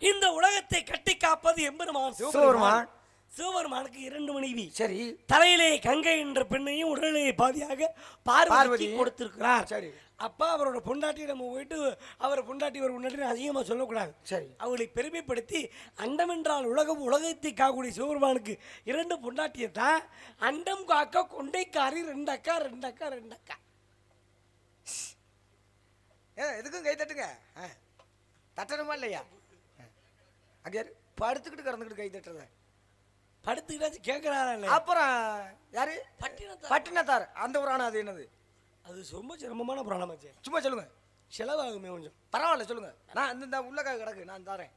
இந்த உலகத்தை கட்டி காப்பது எம்பெருமான் சிவபெருமான். சிவபெருமானுக்கு இரண்டு மனைவி சரி தலையிலே கங்கை என்ற பெண்ணையும் உடலிலே பாதியாக பார்வதி. கொடுத்திருக்கிறார் சரி. அப்ப அவரோட பொண்டாட்டி நம்ம போயிட்டு அவரை பொண்டாட்டி ஒரு பொண்டாட்டி அதிகமா சொல்லக்கூடாது சரி. அவளை பெருமைப்படுத்தி அண்டம் என்றால் உலகம் உலகத்தை காக்கக்கூடிய சிவபெருமானுக்கு இரண்டு பொண்டாட்டியை தான் அண்டம் காக்க கொண்டைக்காரி ரெண்டு அக்கா ரெண்டு அக்கா ரெண்டு அக்கா எதுக்கும் கை தட்டுங்க. தட்டணுமா இல்லையா. அங்க? படுத்துக்கிட்டு கிடந்துக்கிட்டு கை தட்டுறத. படுத்துக்கிட்டாச்சு இல்லையா? அப்புறம் யாரு? பட்டினத்தார். பட்டினத்தார். அந்த புராணம் அது என்னது? அது ரொம்ப சிரமமான புராணமாச்சே சும்மா சொல்லுங்க. செலவாகுமே கொஞ்சம். பரவாயில்ல சொல்லுங்க. நான் இந்த- இந்த உள்ளக்கா கிடக்கு நான் தரேன்.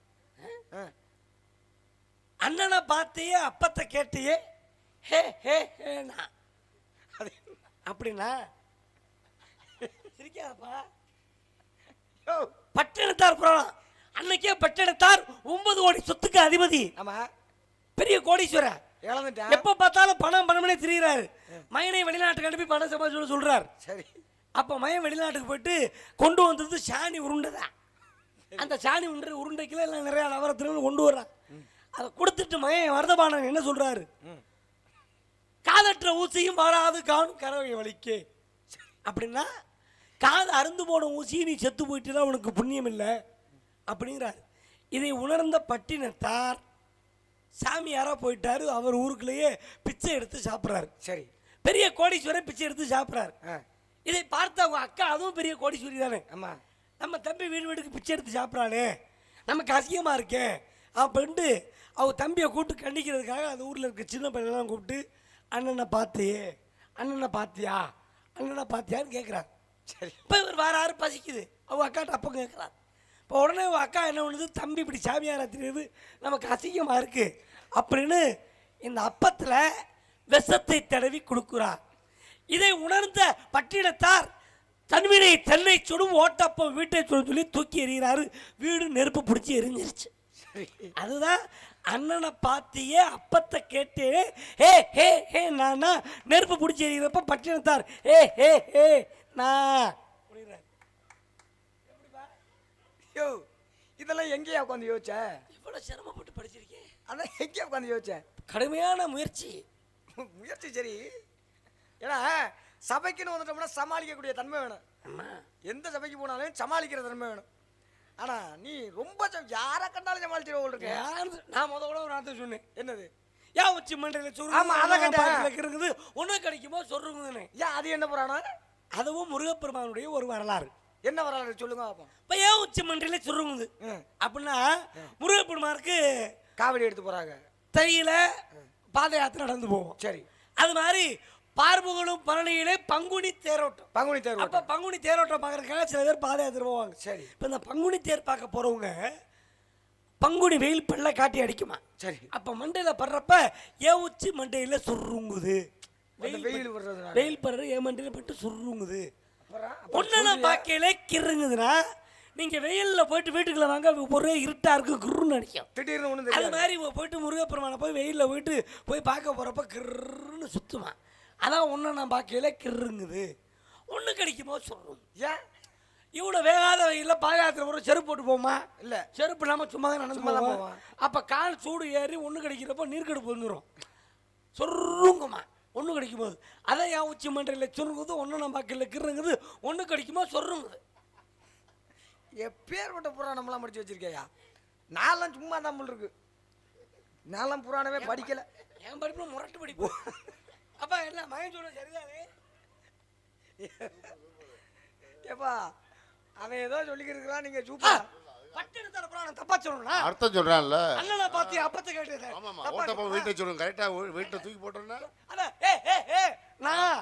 அண்ணனை பார்த்தையே அப்பத்தை கேட்டியே ஹே ஹே ஹேனா அது அப்படின்னா? சிரிக்காதப்பா. பட்டினத்தார் புராணம். அன்னைக்கே பட்டினத்தார் ஒன்பது கோடி சொத்துக்கு அதிபதி. ஆமா. பெரிய கோடீஸ்வரர். இழந்துட்டேன் எப்ப பார்த்தாலும் பணம் பணம்னே திரியிறாரு. மகனை வெளிநாட்டுக்கு அனுப்பி பணம் சம்பாதிச்சு சொல்றாரு. சரி. அப்ப மகன் வெளிநாட்டுக்கு போயிட்டு கொண்டு வந்தது சாணி உருண்டை தான் அந்த சாணி உருண்டை உருண்டைக்குள்ள எல்லாம் நிறைய நவரத்தினம் கொண்டு வர்றான் அதை கொடுத்துட்டு மகன் வரதபாணன் என்ன சொல்றாரு. காதற்ற ஊசியும் வராது காணும் கறவை வலிக்கே. அப்படின்னா காது அருந்து போன ஊசியை நீ செத்து போயிட்டுனா உனக்கு புண்ணியம் இல்லை. அப்படிங்கிறார். இதை உணர்ந்த பட்டினத்தார் சாமியாரா போயிட்டாரு அவர் ஊருக்குள்ளேயே பிச்சை எடுத்து சாப்பிட்றாரு. சரி. பெரிய கோடீஸ்வரர் பிச்சை எடுத்து சாப்பிட்றாரு. இதை பார்த்த அவங்க அக்கா அதுவும் பெரிய கோடீஸ்வரி தானே. ஆமா. நம்ம தம்பி வீடு வீட்டுக்கு பிச்சை எடுத்து சாப்பிட்றானே நமக்கு அசிங்கமாக இருக்கே அப்படின்ட்டு அவ தம்பியை கூப்பிட்டு கண்டிக்கிறதுக்காக அந்த ஊரில் இருக்க சின்ன பையனெல்லாம் கூப்பிட்டு அண்ணனை பார்த்தியே அண்ணனை பார்த்தியா அண்ணனை பார்த்தியான்னு கேட்குறாரு சரி. இப்போ இவர் வேற யாரும் பசிக்குது. அவ அக்காட்ட அப்போ கேட்குறாரு இப்போ உடனே அக்கா என்ன பண்ணுது? தம்பி இப்படி சாமியாரா தெரியுது நமக்கு அசிங்கமாக இருக்கு. அப்படின்னு இந்த அப்பத்தில் விஷத்தை தடவி கொடுக்குறார் இதை உணர்ந்த பட்டினத்தார் தன்வினை தென்னை சுடும் ஓட்டப்பம் வீட்டை சுடும் சொல்லி தூக்கி எறிகிறாரு. வீடு நெருப்பு பிடிச்சி எரிஞ்சிருச்சு. சரி. அதுதான் அண்ணனை பார்த்தியே அப்பத்தை கேட்டு ஹே ஹே ஹே நானா? நெருப்பு பிடிச்சி எறிகிறப்ப பட்டினத்தார் ஹே ஹே ஹே நான் அப்படிங்கிறாரு. யோ இதெல்லாம் எங்கேயா உட்காந்து யோசிச்ச? எவ்வளவு சிரமப்பட்டு படிச்சிருக்கேன் அதான் எங்கேயா உட்காந்து யோசிச்ச? கடுமையான முயற்சி. முயற்சி சரி. ஏன்னா சபைக்குன்னு வந்துட்டோம்னா சமாளிக்கக்கூடிய தன்மை வேணும். எந்த சபைக்கு போனாலும் சமாளிக்கிற தன்மை வேணும். ஆனா நீ ரொம்ப யாரை கண்டாலும் சமாளிச்சிருவோம் இருக்க? நான் முத கூட ஒரு வார்த்தை சொன்னேன். என்னது? யா உச்சி மண்டையில் ஆமா, அதை கேட்டேன். சொல்லுங்க இருக்குது ஒன்றும் கிடைக்குமோ சொல்லுங்கன்னு ஏன் அது என்ன புராணம்? அதுவும் முருகப்பெருமானுடைய ஒரு வரலாறு. என்ன வரலாறு சொல்லுங்க பார்ப்போம் இப்போ ஏன் உச்சி மண்டையில் சொல்லுங்குது ம். அப்படின்னா முருகப்பெருமானுக்கு காவடி எடுத்து போறாங்க. தையில பாத யாத்திரை நடந்து போவோம் சரி. அது மாதிரி பார்முகனும் பழனியிலே பங்குனி தேரோட்டம். பங்குனி தேர் அப்ப பங்குனி தேரோட்டம் பார்க்கறதுக்காக சில பேர் பாத யாத்திரை போவாங்க. சரி. இப்போ இந்த பங்குனி தேர் பார்க்க போறவங்க பங்குனி வெயில் பல்ல காட்டி அடிக்குமா? சரி. அப்ப மண்டையில படுறப்ப ஏன் உச்சி மண்டையில சுருங்குது. அந்த வெயில் வர்றதுனால வெயில் படுற என் மண்டையில பட்டு சுருங்குது. ஒன்னு பார்க்கையில கிருங்குதுன்னா நீங்க வெயில்ல போயிட்டு வீட்டுக்குள்ள வாங்க ஒரே இருட்டா இருக்கு குருன்னு அடிக்கும். திடீர்னு ஒண்ணு அது மாதிரி போயிட்டு முருகப்பெருமானை போய் வெயில்ல போயிட்டு போய் பார்க்க போறப்ப கிருன்னு சுத்துமா அதான் ஒன்று நான் பார்க்கையில கிருங்குது ஒன்று கிடைக்குமோ சொல்லும். ஏன்? இவ்வளோ வேகாத வெயில்ல பாதயாத்திரை போகிற செருப்பு போட்டு போமா இல்ல. செருப்பு இல்லாமல் சும்மா தான் நடந்து போவோம். அப்போ கால் சூடு ஏறி ஒன்று கிடைக்கிறப்போ நீர்க்கடுப்பு வந்துடும் சொருங்குமா. ஒன்று கிடைக்கும் போது அதான் என் உச்சி மண்டையில் சுருங்குது ஒன்று நம்ம பார்க்கல. கிருங்குது ஒன்று கிடைக்குமோ சொருங்குது. எப்பேற்பட்ட புராணம்லாம் படிச்சு வச்சிருக்கேயா? நான்லாம் சும்மா தான் இருக்கு. நான்லாம் புராணமே படிக்கல. என் படிப்பு முரட்டு படிப்பு? அப்பா என்ன மகன் சொல்ல சரிதானே? ஏப்பா அவன் ஏதோ சொல்லிக்கிட்டு இருக்கான் நீங்க பட்டெடுத்தார புராணம் தப்பா சொல்லணும்னா அர்த்தம் சொல்றான்ல. அண்ணனை பார்த்து அப்பத்தை கேட்டது ஆமாமா ஓட்டப்பம் வீட்டை சொல்லுங்க கரெக்டா வீட்டை தூக்கி போட்டோம்னா அதான் ஏ ஏ ஏ நான்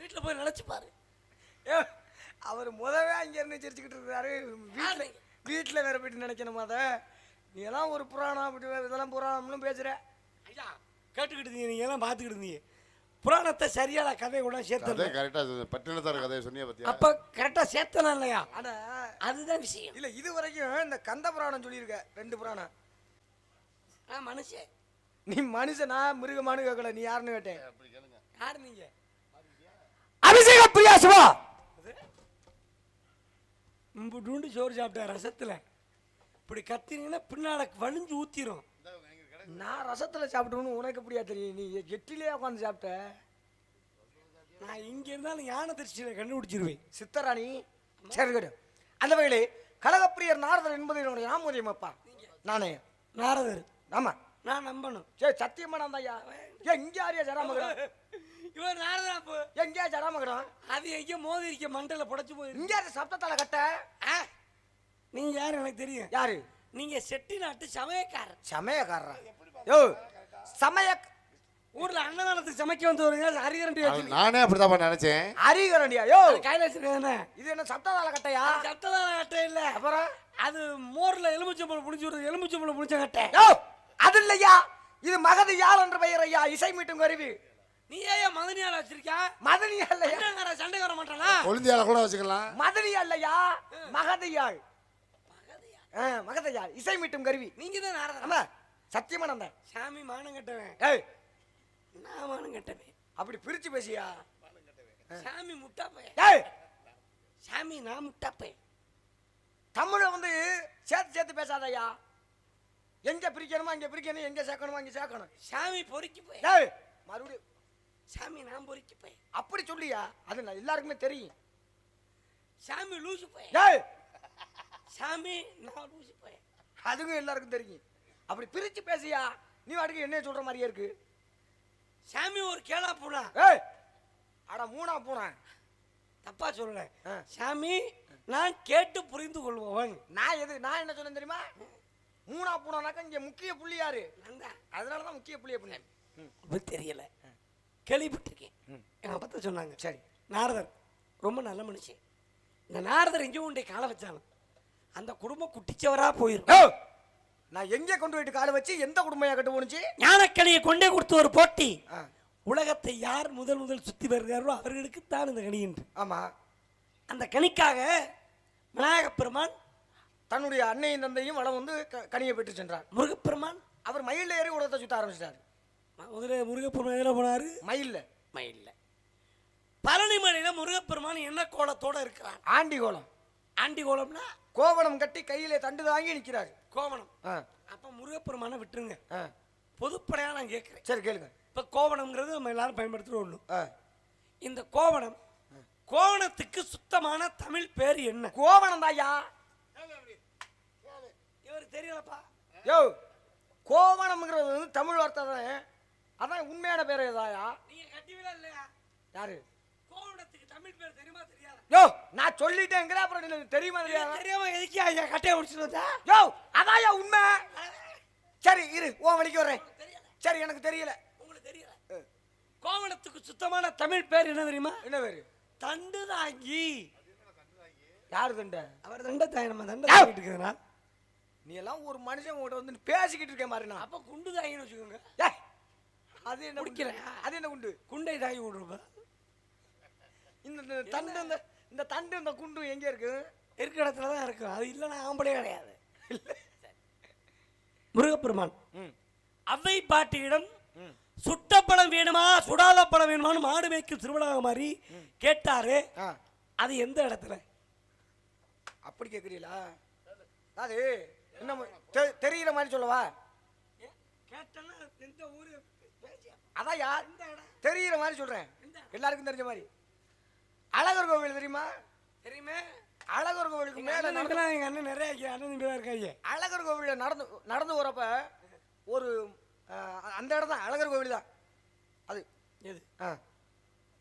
வீட்டில் போய் நினைச்சு பாரு. ஏ அவர் முதவே அங்க இருந்து சிரிச்சுக்கிட்டு இருக்காரு. வீட்டுல வீட்டுல வேற போயிட்டு நினைக்கணுமா அதை? நீ எல்லாம் ஒரு புராணம் அப்படி இதெல்லாம் புராணம்னு பேசுற. ஐயா கேட்டுக்கிட்டு இருந்தீங்க நீங்க எல்லாம் பார்த்துக்கிட்டு இருந்தீங்க. புராணத்தை சரியான கதை கூட சேர்த்து கரெக்டா பட்டினத்தார் கதையை சொன்னியா பத்தியா அப்ப கரெக்டா சேர்த்தனா இல்லையா ஆனா அதுதான் விஷயம் இல்ல இது வரைக்கும் இந்த கந்த புராணம் சொல்லியிருக்க ரெண்டு புராணம் நான் மனுஷன் நீ மனுஷனா மிருகமானு கேட்கல நீ யாருன்னு கேட்டேன் யாரு நீங்க அபிஷேக பிரியா சிவா சோறு சாப்பிட்டேன் ரசத்தில் இப்படி கத்தினீங்கன்னா பின்னால வலிஞ்சு ஊத்திரும் நான் ரசத்துல சாப்பிட்டோன்னு உனக்கு எப்படியா தெரியும்? நீ எட்டிலே உட்காந்து சாப்பிட்ட. நான் இங்க இருந்தாலும் யானை திருச்சியில் கண்டுபிடிச்சிருவேன். சித்தராணி சரி கடு அந்த வகையிலே கழகப்பிரியர் நாரதர் என்பது என்னுடைய நாமோதயம் அப்பா. நானே. நாரதர். ஆமா. நான் நம்பணும். சே சத்தியமா நான் ஐயா ஏ இங்க யாரியா ஜடாமகடம் இவர் நாரதா அப்போ எங்கேயா ஜடாமகடம் அது எங்கேயோ மோதி இருக்க மண்டல புடைச்சு போயிருக்கு. இங்க சப்தத்தால கட்ட? நீங்க யாரு எனக்கு தெரியும்? யாரு? நீங்க செட்டி நாட்டு சமயக்காரர். சமயக்காரரா? யோ சமய ஊர்ல அன்னதானத்துக்கு சமைக்க வந்து வருங்க அரிகரண்டி அது வச்சு நானே அப்படிதான்ப்பா நினைச்சேன். அரிகரண்டியா? யோ கையில வச்சிருக்காங்க இது என்ன சப்தத்தால கட்டையா? சத்ததான கட்டை இல்ல. அப்புறம்? அது மோர்ல எலுமிச்சம்பழம் புடிச்சு விடுறது எலுமிச்சம்பழம் புடிச்ச கட்டை. யோ அது இல்லையா? இது மகதி யாழ் என்ற பெயர் ஐயா இசை மீட்டும் கருவி. நீ ஏன் மதனியால வச்சிருக்கா மதனி அல்லையா சண்டைக்கார சண்டை வர மாட்டானா கொழுந்தியால கூட வச்சுக்கலாம். மதனி அல்லையா மகதையாள். ஆ, மகதையாள் இசை மீட்டும் கருவி. நீங்க தான் நாரதா ஆமா சத்தியமா நந்த சாமி மானம் கட்டவன். ஏய். நான் மானம் கட்டவன். அப்படி பிரிச்சு பேசியா? சாமி முட்டாப்பையன். ஏய். சாமி நான் முட்டாப்பையன். தமிழை வந்து சேர்த்து சேர்த்து பேசாதய்யா எங்க பிரிக்கணுமோ அங்க பிரிக்கணும் எங்க சேர்க்கணுமோ அங்க சேர்க்கணும். சாமி பொறுக்கி போய். ஏய் மறுபடியும் சாமி நான் பொறுக்கி போய். அப்படி சொல்லியா? அது நான் எல்லாருக்குமே தெரியும். சாமி லூசு போய். ஏய் சாமி நான் லூசு போய் அதுவும் எல்லாருக்கும் தெரியும். அப்படி பிரிச்சு பேசியா நீ வாட்டுக்கு என்ன சொல்ற மாதிரியே இருக்கு. சாமி ஒரு கேளா போனா. ஏய் அட மூணா பூனா. தப்பா சொல்லல. சாமி நான் கேட்டு புரிந்து கொள்பவன். நான் எது நான் என்ன சொன்னேன் தெரியுமா? மூணா பூனானாக்கா இங்க முக்கிய புள்ளி யாரு? அதனால தான் முக்கிய பண்ணேன் இப்ப தெரியல. கேள்விப்பட்டிருக்கேன். எங்க அப்பா சொன்னாங்க. சரி. நாரதர் ரொம்ப நல்ல மனுஷன். இந்த நாரதர் எங்கேயும் உண்டை காலை வச்சாலும் அந்த குடும்பம் குட்டிச்சவரா போயிரும். நான் எங்கே கொண்டு போயிட்டு காலை வச்சு எந்த குடும்பையா கட்டு போனுச்சு ஞானக்கனியை கொண்டே கொடுத்த ஒரு போட்டி. உலகத்தை யார் முதல் முதல் சுத்தி வருகிறாரோ அவர்களுக்கு தான் இந்த கனி என்று ஆமா. அந்த கனிக்காக விநாயகப் பெருமான் தன்னுடைய அன்னையும் தந்தையும் வளம் வந்து க- கனியை பெற்று சென்றார். முருகப்பெருமான் அவர் மயில்ல ஏறி உலகத்தை சுத்த ஆரம்பிச்சிட்டாரு. முதல்ல முருகப்பெருமான் எதில் போனாரு? மயில்ல. மயில்ல. பழனி மலையில முருகப்பெருமான் என்ன கோலத்தோட இருக்கிறார் ஆண்டி கோலம் ஆண்டி கோலம்னா கோவணம் கட்டி கையிலே தண்டு தாங்கி நிற்கிறாரு கோவணம். அப்ப முருகப்பெருமானை விட்டுருங்க. பொதுப்படையா நான் கேட்கிறேன். சரி கேளுங்க. இப்ப கோவணம்ங்கிறது நம்ம எல்லாரும் பயன்படுத்துகிற ஒண்ணு. இந்த கோவணம் கோவணத்துக்கு சுத்தமான தமிழ் பேர் என்ன? கோவணம் தாயா இவருக்கு தெரியலப்பா. யோ கோவணம்ங்கிறது வந்து தமிழ் வார்த்தை தானே. அதான் உண்மையான பேர் ஏதாயா நீங்க கட்டிவில இல்லையா? யாரு? கோவணத்துக்கு தமிழ் பேர் தெரியுமா தெரியாதா? யோ நான் சொல்லிட்டேங்கிற அப்புறம் எனக்கு தெரியுமா தெரியாதா தெரியாம எதுக்கு ஐயா கட்டையை முடிச்சுட்டு யோ அதாயா உண்மை. சரி இரு உன் வழிக்கு வரேன் தெரியல? சரி எனக்கு தெரியல. உங்களுக்கு தெரியல? கோவணத்துக்கு சுத்தமான தமிழ் பேர் என்ன தெரியுமா? என்ன பேரு? தண்டு தாங்கி. யாரு தண்ட? அவர் தண்டை தாங்கி நம்ம தண்டை! தாங்கிட்டு இருக்கிறா நீ எல்லாம் ஒரு மனுஷன் உங்கள்கிட்ட வந்து பேசிக்கிட்டு இருக்கேன் மாதிரி நான். அப்ப குண்டு தாங்கின்னு வச்சுக்கோங்க. அது என்ன? குடிக்கிறேன். அது என்ன குண்டு? குண்டை தாங்கி விடுறப்ப. இந்த தண்டு இந்த தண்டு இந்த குண்டு எங்க இருக்கு? இருக்கிற இடத்துல தான் இருக்கும் அது இல்லைன்னா ஆம்பளே கிடையாது. முருகப்பெருமான் ம். அவ்வை பாட்டியிடம் சுட்ட பழம் வேணுமா சுடாத பழம் வேணுமான்னு மாடு மேய்க்கும் திருவிழா மாதிரி கேட்டாரு. அது எந்த இடத்துல? அப்படி கேட்குறீங்களா? அது என்ன மு- தெ- தெரியிற மாதிரி சொல்லவா? கேட்டனா எந்த ஊரு? அதான் யார் தெரியிற மாதிரி சொல்றேன். எல்லாருக்கும் தெரிஞ்ச மாதிரி. அழகர் கோவில் தெரியுமா? தெரியுமே? அழகர் கோவிலுக்கு மேல அண்ணன் நடந்து தம்பிலாம் எங்க அண்ணன் நிறைய அண்ணன் தம்பி தான் இருக்காங்க. அழகர் கோவிலில் நடந்து நடந்து போறப்ப ஒரு அந்த இடம் தான் அழகர் கோவில் தான். அது. எது? ஆ.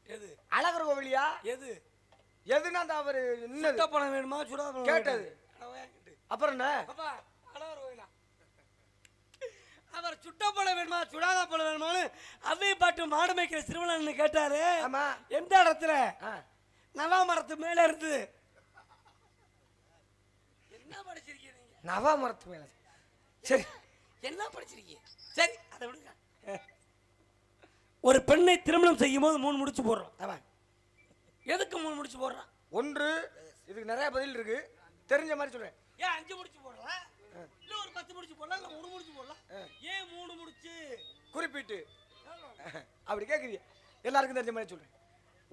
எது? அழகர் கோவிலியா? எது? எதுனா அந்த அவர் சுட்ட பழம் வேணுமா? பழம் கேட்டது. அப்புறம் என்ன? அப்பா அழகர் கோயிலா அவர் சுட்ட பழம் வேணுமா சுடாத பழம் வேணுமான்னு அவ்வை பாட்டு மாடு மேய்க்கிற சிறுவனன்னு கேட்டாரு. ஆமா. எந்த இடத்துல. நவா மரத்து மேல இருந்து. என்ன படிச்சிருக்கீங்க நவா மரத்து மேல. சரி. என்ன படிச்சிருக்கீங்க? சரி அதை விடுங்க. ஒரு பெண்ணை திருமணம் செய்யும் போது மூணு முடிச்சு போடுறோம். ஆமா. எதுக்கு மூணு முடிச்சு போடுறான் ஒன்று இதுக்கு நிறைய பதில் இருக்கு. தெரிஞ்ச மாதிரி சொல்றேன். ஏன் அஞ்சு முடிச்சு போடலாம் இல்ல ஒரு பத்து முடிச்சு போடலாம் இல்ல மூணு முடிச்சு போடலாம் ஏன் மூணு முடிச்சு? குறிப்பிட்டு. அப்படி கேட்குறீங்க எல்லாருக்கும் தெரிஞ்ச மாதிரி சொல்றேன்.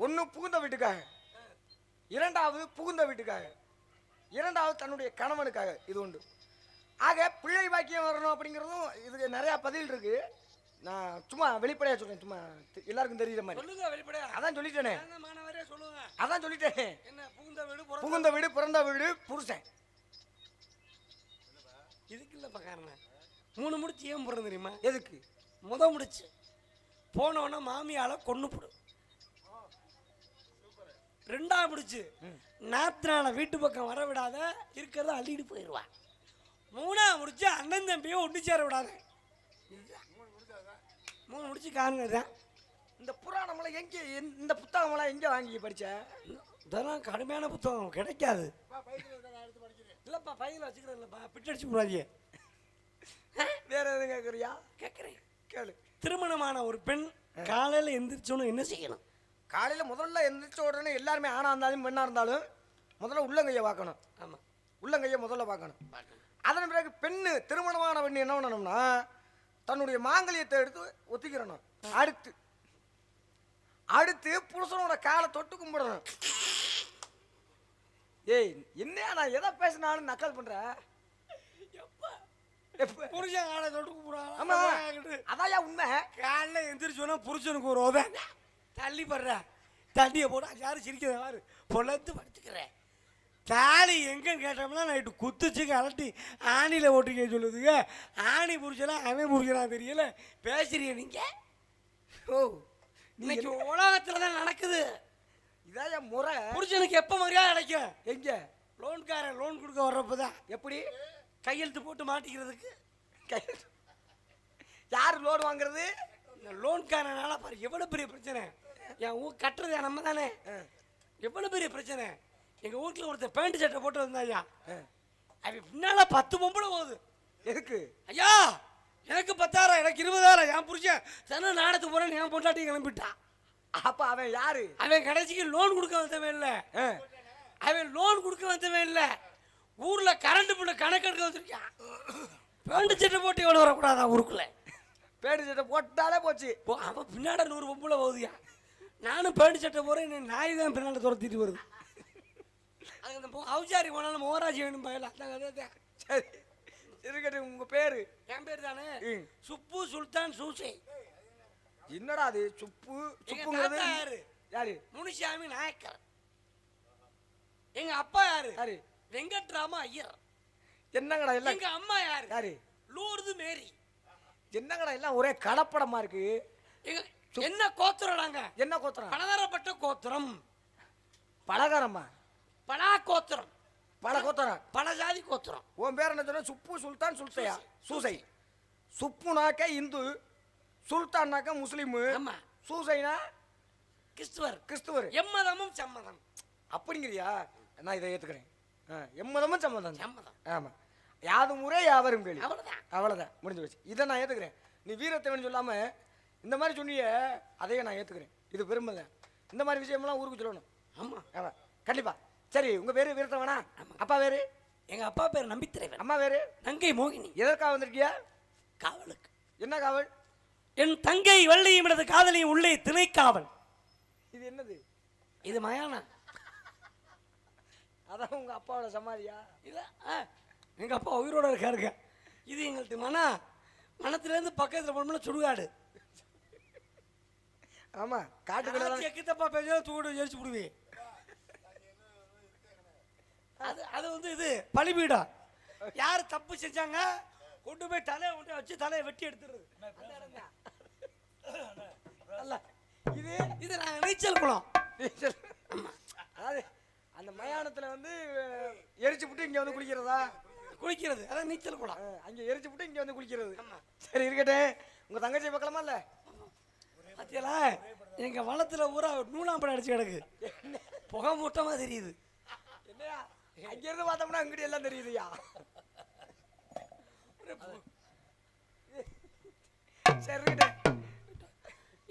ஒன்று புகுந்த வீட்டுக்காக. இரண்டாவது புகுந்த வீட்டுக்காக. இரண்டாவது தன்னுடைய கணவனுக்காக இது உண்டு. ஆக பிள்ளை பாக்கியம் வரணும் அப்படிங்கிறதும் இதுக்கு நிறையா பதில் இருக்கு. நான் சும்மா வெளிப்படையாக சொல்றேன் சும்மா எல்லாருக்கும் தெரியுற மாதிரி. சொல்லுங்க வெளிப்படையா. அதான் சொல்லிட்டேனே. அதான் சொல்லிட்டேனே. என்ன புகுந்த வீடு புகுந்த வீடு? பிறந்த வீடு புருஷன். இதுக்கு இல்லப்பா காரணம். மூணு முடிச்சு ஏன் போடுறது தெரியுமா? எதுக்கு? முத முடிச்சு. போனவன மாமியால கொண்டு போடு. ரெண்டா முடிச்சு நாத்தினால வீட்டு பக்கம் வர விடாத இருக்கிறத அள்ளிட்டு போயிடுவான் மூணா முடிச்சு அண்ணன் தம்பியும் ஒன்று சேர விடாத. மூணு முடிச்சு காரணம் தான் இந்த புராணமெல்லாம் எங்கே இந்த புத்தகமெல்லாம் எங்கே வாங்கி படிச்ச? இதெல்லாம் கடுமையான புத்தகம் கிடைக்காது. இல்லைப்பா பையில வச்சுக்கிறது இல்லைப்பா. பிட்டடிச்சு விடாதீங்க. வேற எதுவும் கேட்குறியா கேட்குறேன் கேளு. திருமணமான ஒரு பெண் காலையில் எந்திரிச்சோன்னு என்ன செய்யணும்? காலையில் முதல்ல எந்திரிச்ச உடனே எல்லாருமே ஆணாக இருந்தாலும் பெண்ணாக இருந்தாலும் முதல்ல உள்ளங்கையை பார்க்கணும். ஆமாம் உள்ளங்கையை முதல்ல பார்க்கணும். அதன் பிறகு பெண்ணு திருமணமான பெண்ணு என்ன பண்ணணும்னா தன்னுடைய மாங்கல்யத்தை எடுத்து ஒத்திக்கிறணும். அடுத்து அடுத்து புருஷனோட காலை தொட்டு கும்பிடணும். ஏய் என்னையா நான் எதை பேசினாலும் நக்கல் பண்ற? புருஷன் காலை தொட்டு ஆமா. கூப்பிடுறாங்க அதாயா உண்மை. காலைல எந்திரிச்சோன்னா புருஷனுக்கு ஒரு உதவி. தள்ளி படுற. தண்ணியை போட்டு யாரும் சிரிக்கிறத பாரு. பொழந்து படுத்துக்கிறேன் தாலி எங்கன்னு கேட்டோம்னா நைட்டு குத்துச்சு கலட்டி ஆணியில் ஓட்டிக்க சொல்லுதுங்க. ஆணி புருஷனா அவன் புருஷனா தெரியல. பேசுறீங்க நீங்க? ஓ இன்னைக்கு உலகத்துல தான் நடக்குது. இதாயா முறை. புருஷனுக்கு எப்போ மரியாதை கிடைக்கும்? எங்க? லோன்காரன் லோன் கொடுக்க வர்றப்ப தான் எப்படி? கையெழுத்து போட்டு மாட்டிக்கிறதுக்கு. கை- யாரு லோன் வாங்குறது? இந்த லோன்காரனால பாரு எவ்வளோ பெரிய பிரச்சனை. என் ஊர் கட்டுறது நம்ம தானே. எவ்வளோ பெரிய பிரச்சனை. எங்கள் வீட்டில் ஒருத்தர் பேண்ட் சட்டை போட்டு வந்தாயா அவன் பின்னால பத்து பொம்பளை போகுது. எதுக்கு? ஐயா எனக்கு பத்தாயிரம் எனக்கு இருபதாயிரம். என் புருஷன் தானே நாடத்துக்கு போறேன்னு என் பொண்டாட்டி கிளம்பிட்டான் அப்ப அவன் யாரு? அவன் கடைசிக்கு லோன் கொடுக்க வந்தவன் இல்லை. அவன் லோன் கொடுக்க வந்தவன் இல்லை. ஊர்ல கரண்ட் பில்லு கணக்கெடுக்க வந்திருக்கான் பேண்ட் சட்டை போட்டு எவ்வளோ வரக்கூடாதா ஊருக்குள்ள? பேடு சட்டை போட்டாலே போச்சு. அவன் பின்னாடி நூறு பொம்பளை போகுதுயா? நானும் பேண்ட் சட்டை போகிறேன் நாய் தான் பின்னாடி துரத்திட்டு வருது. அது அந்த போ- அவுச்சாரி போனாலும் மோராஜி வேணும் பயல அந்த சரி. இருக்கட்டும் உங்க பேரு? என் பேர் தானே. சுப்பு சுல்தான் சூசை. என்னடா அது சுப்பு சுப்புங்கிறது? யாரு? யாரு? முனிசாமி நாயக்கர். எங்க அப்பா யாரு? யாரு? வெங்கட்ராம ஐயர். என்னங்கடா எல்லாம்? எங்க அம்மா யாரு? யாரு? லூர்து மேரி. என்னங்கடா எல்லாம் ஒரே கலப்படமா இருக்கு? என்ன கோத்திரம் நாங்க? என்ன கோத்திரம்? பலதரப்பட்ட கோத்திரம். பலகாரமா? பலா கோத்திரம். பல கோத்திரம். பல ஜாதி கோத்திரம். உன் பேர் என்ன சொன்ன? சுப்பு சுல்தான் சுல்தையா? சூசை. சுப்புனாக்க இந்து சுல்தான்னாக்க முஸ்லீமு ஆமா. சூசைனா கிறிஸ்துவர். கிறிஸ்துவர். எம்மதமும் சம்மதம். அப்படிங்கிறியா? நான் இதை ஏத்துக்கிறேன். ஆ, எம்மதமும் சம்மதம். சம்மதம். ஆமா. யாது முறை யாவரும் கேள்வி அவ்வளவுதான். அவ்வளோதான் முடிஞ்சு போச்சு. இதை நான் ஏற்றுக்கிறேன் நீ வீரத்தேவன் சொல்லாம இந்த மாதிரி சொன்னியே அதையே நான் ஏற்றுக்கிறேன் இது பெருமை தான் இந்த மாதிரி விஷயமெல்லாம் ஊருக்கு சொல்லணும். ஆமா. ஆமா. கண்டிப்பா. சரி உங்க பேரு வீரத்தவனா அப்பா பேரு? எங்க அப்பா பேர் நம்பித்திரைவன் அம்மா பேரு? தங்கை மோகினி. எதற்காக வந்திருக்கியா? காவலுக்கு. என்ன காவல்? என் தங்கை வள்ளியும் எனது காதலியும் உள்ளே திணைக்காவல். இது என்னது? இது மயானா அதான் உங்க அப்பாவோட சமாதியா? இல்ல ஆ, எங்க அப்பா உயிரோட இருக்காருங்க. இது எங்களுக்கு மனா. மனத்திலேருந்து பக்கத்துல போனோம்னா சுடுகாடு. ஆமா காட்டுக்குள்ள எக்கித்தப்பா பேச தூடு எரிச்சு விடுவேன் அது அது வந்து இது பலிபீடம். யார் தப்பு செஞ்சாங்க கொண்டு போய் தலையை கொண்டு வச்சு தலையை வெட்டி இடம்தான். அல்ல இது இது நாங்கள் நீச்சல் குளம். நீச்சல். அதாவது அந்த மயானத்துல வந்து எரிச்சு விட்டு இங்க வந்து குளிக்கிறதா? குளிக்கிறது அதான் நீச்சல் குளம். அங்க எரிச்சு விட்டு இங்க வந்து குளிக்கிறது. சரி இருக்கட்டும். உங்க தங்கச்சி பார்க்கலாமா இல்ல? பாத்தியலா? எங்க வளத்துல ஊரா நூலாம்படம் அடிச்சு கிடக்கு. புகை மூட்டமா தெரியுது. என்னையா? அங்க இருந்து பார்த்தோம்னா அங்கடி எல்லாம் தெரியுதுயா? சரி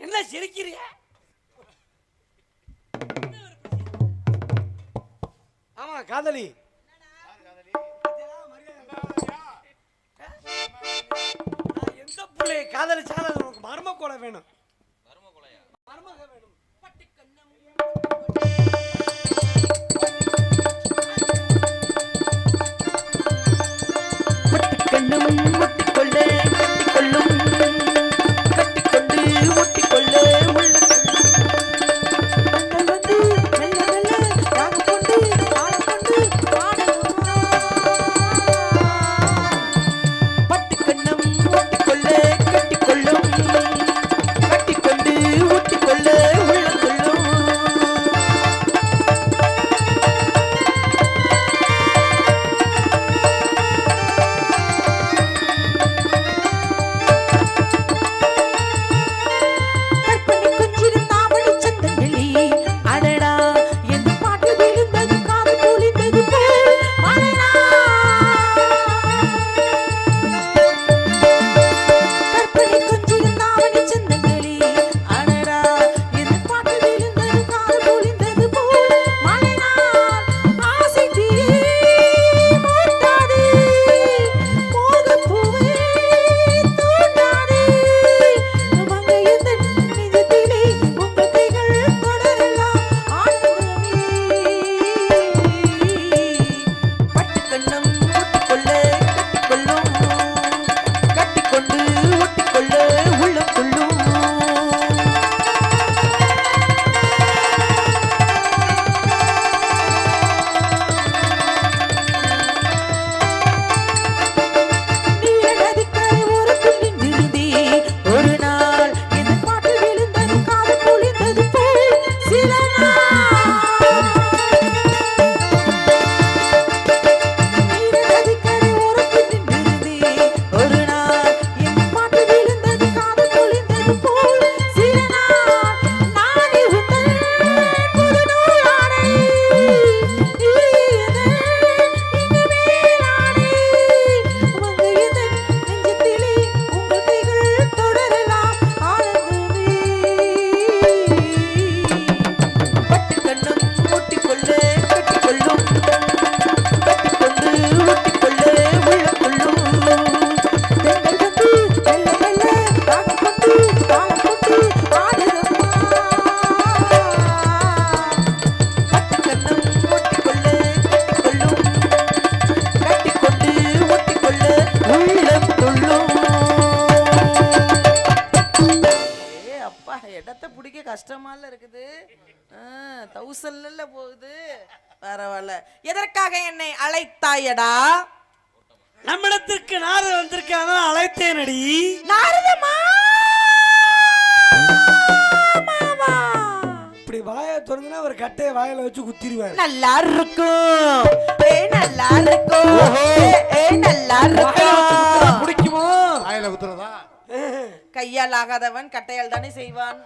என்ன சிரிக்கிறிய? ஆமா காதலி. எந்த பிள்ளைய காதலிச்சாலும் உனக்கு மர்ம கொலை வேணும். பண்ணும் பூசல்ல போகுது. பரவாயில்ல. எதற்காக என்னை அழைத்தாயடா? நம்மிடத்திற்கு நாடு வந்திருக்காங்க அழைத்தேனடி. நாரதமா இப்படி வாயை திறந்துனா ஒரு கட்டையை வாயில வச்சு குத்திடுவார். நல்லா இருக்கும் ஏ நல்லா இருக்கும் ஏ, ஏ நல்லா இருக்கும் பிடிக்குமோ வாயில குத்துறதா? கையால் ஆகாதவன் கட்டையால் தானே செய்வான்.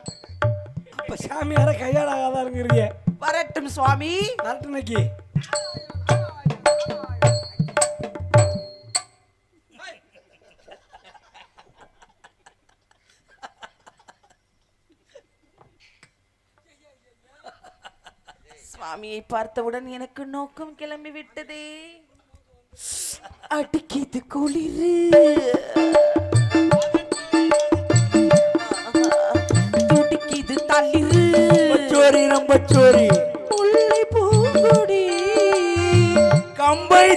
அப்ப சாமியார கையால் ஆகாதாருங்கிறீங்க. வரட்டும் சுவாமி. வரட்டுனைக்கு சுவாமியை பார்த்தவுடன் எனக்கு நோக்கம் கிளம்பி விட்டதே அடிக்கிது குளிரு. சோரி ரொம்ப சோரி முல்லை பூங்குடி. கம்பை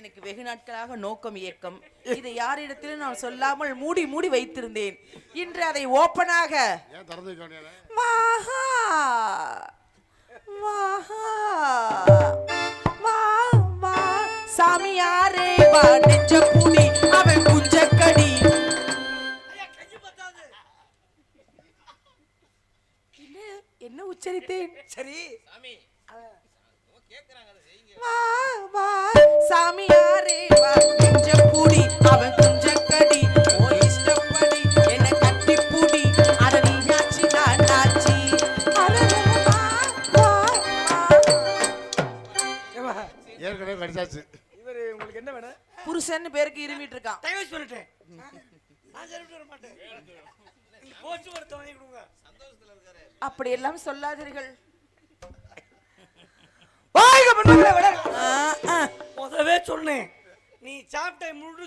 எனக்கு வெகு நாட்களாக நோக்கம் இயக்கம் இதை யாரிடத்திலும் நான் சொல்லாமல் மூடி மூடி வைத்திருந்தேன். இன்று அதை ஓப்பனாக வாஹா! வாஹா! வா வா. சாமியாரே வா நெஞ்ச புடி அவன் குஞ்சக்கடி. என்ன என்ன உச்சரித்தேன்? சரி. வா வா. சாமியாரே வா. நெஞ்ச புடி அவன் குஞ்சக்கடி. ஓ இஷ்டப்படி என்ன கட்டி புடி நீ நான் ஏற்கனவே கடிச்சாச்சு இவரு உங்களுக்கு என்ன வேணும்? புருஷன் பேருக்கு இருமிட்டு இருக்கான். நான் வர மாட்டேன். போச்சு கொடுங்க. அப்படியெல்லாம் சொல்லாதீர்கள் வாங்க பண்ணுங்களே விட ஆ, ஆ. முதவே சொன்னேன். நீ சாப்பிட்ட முழு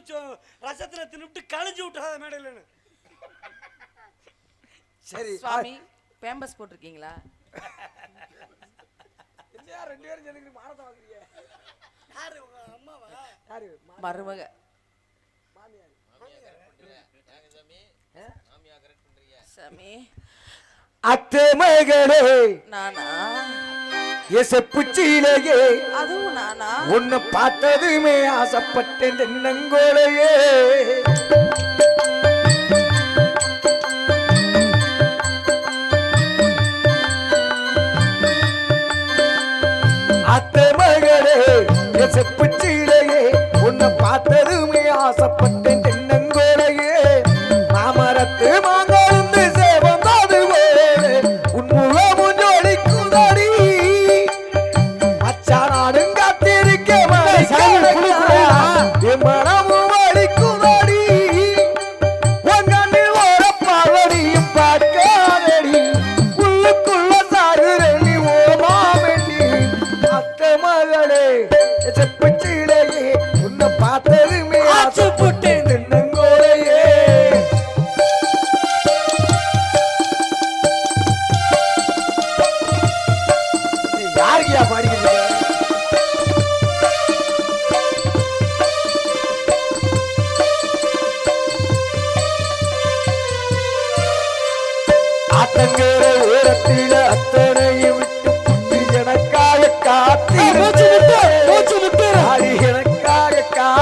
ரசத்துல தின்னுட்டு கழிஞ்சு விட்டாத மேடையிலன்னு. சரி சுவாமி பேம்பஸ் போட்டிருக்கீங்களா? ரெண்டு பேரும் சேர்ந்து மானத்தை வாங்குறீங்க? யாரு உங்க அம்மாவா? யாரு? மருமக. சாமி. அத்தை மகளே நானா எசப்புச்சியிலேயே அதுவும் நானா? உன்னை பார்த்ததுமே ஆசைப்பட்டேன் தென்னங்கோலையே. அத்தை மகளே எசப்புச்சியிலேயே உன்னை பார்த்ததுமே ஆசைப்பட்டேன்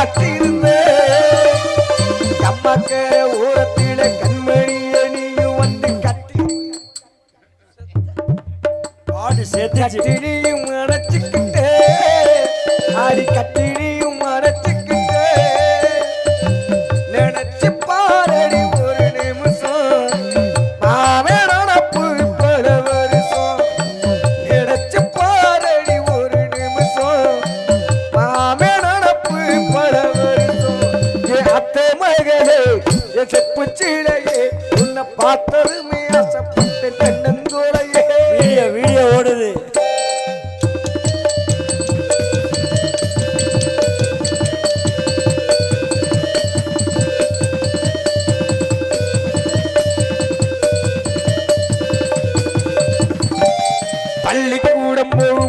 எனக்காக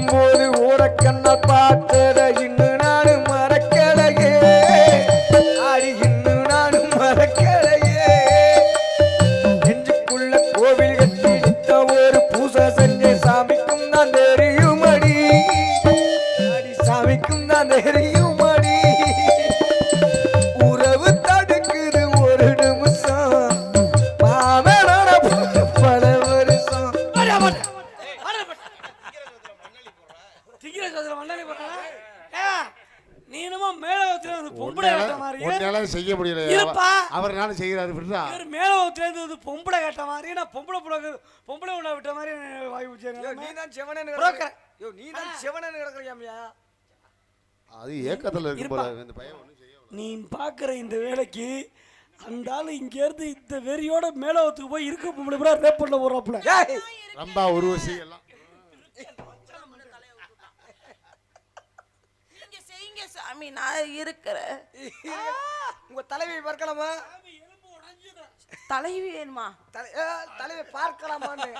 মরে நீ தான் செவனேன்னு புரோக்கர். கிடக்குற. யோ, நீ தான் செவனேன்னு கிடக்குறியாம்யா? அது ஏக்கத்துல. போல இந்த பையன் செய்ய. நீ பார்க்குற இந்த வேலைக்கு அந்த ஆளு இங்கேருந்து இந்த வெறியோட மேலவத்துக்கு போய் இருக்க பூரா ரேப் பண்ண போறாப்புல ஏய், ரம்பா உருவசி எல்லாம் நீங்க செய்யுங்க சாமி நான் இருக்கிறேன் உங்க தலைவியை பார்க்கலாமா தலைவி வேணுமா தலை- ஏ, தலைவியை பார்க்கலாமான்னு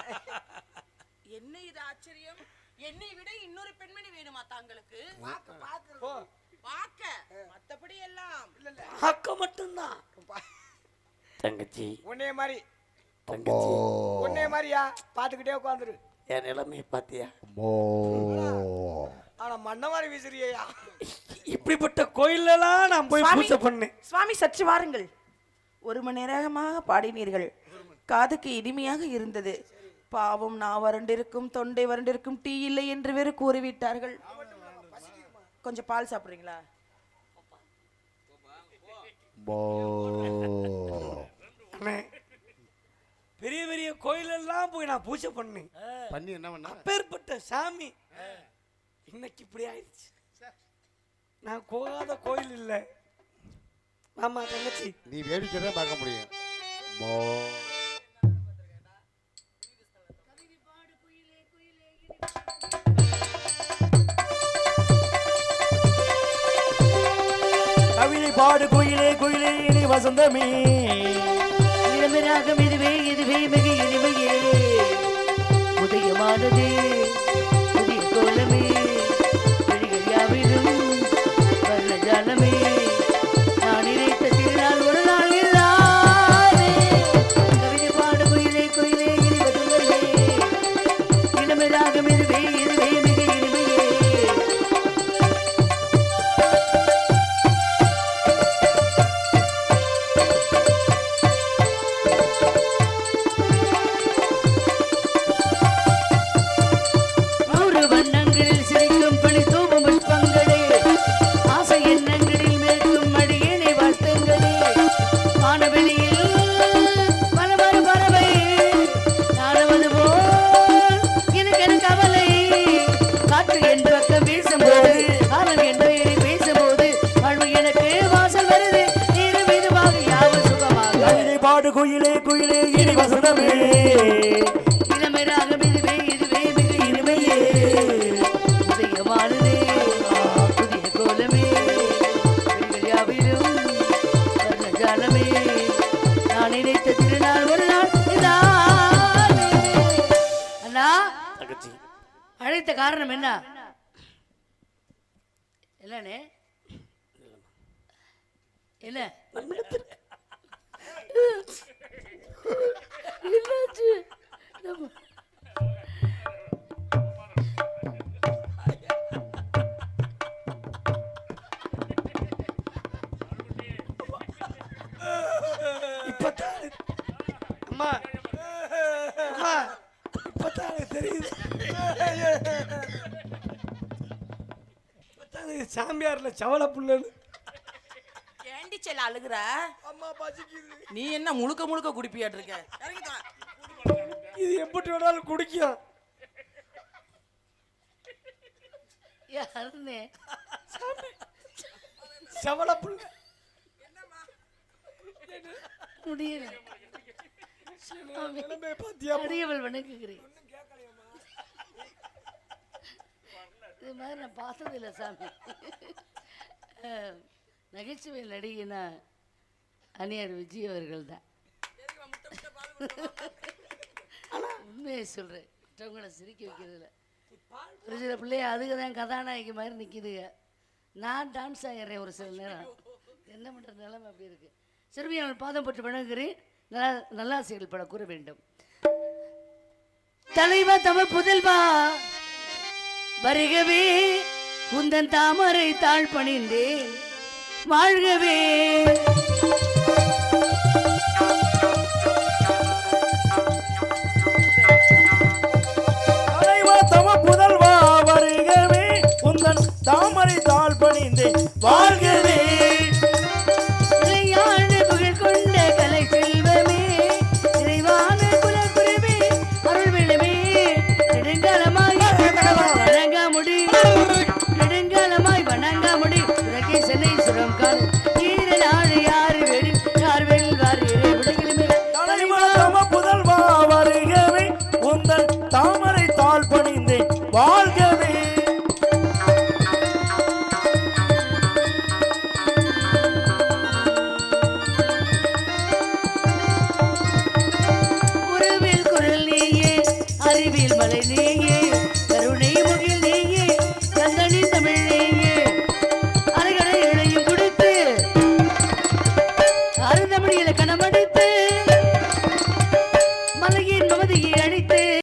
என்ன இது ஆச்சரியம்? என்னை விட இன்னொரு பெண்மணி வேணுமா தாங்களுக்கு? ஓ, பார்க்க. மத்தபடி எல்லாம். அக்க மட்டும்தான். தங்கச்சி. உன்னைய மாதிரி. தங்கச்சி. உன்னைய மாதிரியா? பார்த்துக்கிட்டே உட்காந்துரு. என் நிலைமையை பார்த்தியா? ஆனா மண்ண மாதிரி வீசுறியா இப்படிப்பட்ட கோயிலெல்லாம் நான் போய். பூஜை பண்ணேன். சுவாமி சற்று வாருங்கள். ஒரு மணி நேரமாக பாடினீர்கள். காதுக்கு இனிமையாக இருந்தது. பாவம் நான் வறண்டிருக்கும் தொண்டை வறண்டிருக்கும் டீ இல்லை என்று வேறு கூறிவிட்டார்கள். கொஞ்சம் பால் சாப்பிட்றீங்களா? பெரிய பெரிய கோயிலெல்லாம் போய் நான் பூஜை பண்ணேன். பண்ணி என்ன பண்ண? அப்பேற்பட்ட சாமி. இன்னைக்கு இப்படி ஆயிடுச்சு. நான் போகாத கோயில் இல்லை. ஆமா தங்கச்சி. நீ வேடிக்கை தான் பார்க்க முடியும். வசந்தமே. இளமையாக தங்கச்சி. அழைத்த காரணம் என்ன? என்னண்ணே? என்ன? என்னாச்சு? அம்மா. அம்மா. இப்பதான் எனக்கு தெரியுது சாமியார்ல சவள புள்ளன்னு ஏண்டி செல்ல அழுகுற? அம்மா பசிக்குது. நீ என்ன முழுக்க முழுக்க குடிப்பியாட்டு இருக்க? இது எப்படி வேணாலும் குடிக்கும் சவள புள்ள முடியல. அடியவள் வணங்குகிறேன். இது மாதிரி நான் பார்த்ததில்ல சாமி. நகைச்சுவை நடிகைனா அணியார் விஜய் அவர்கள் தான் உண்மையை சொல்கிறேன் மற்றவங்கள சிரிக்க வைக்கிறதில்ல. ஒரு சில பிள்ளைய? அதுக்கு தான் கதாநாயகி மாதிரி நிற்கிதுங்க நான் டான்ஸ் ஆகிறேன் ஒரு சில நேரம். என்ன பண்ணுற நிலைமை அப்படி இருக்கு. சிறுமியால் பாதம் பற்றி வணங்குகிறேன். நல்லா செயல்பட கூற வேண்டும். தலைவா தமிழ் புதல்வா வருகவே உந்தன் தாமரை தாழ் பணிந்தேன் வாழ்கவே. புதல்வா வருகவே உந்தன் தாமரை தாழ் பணிந்தே வாழ்கவே.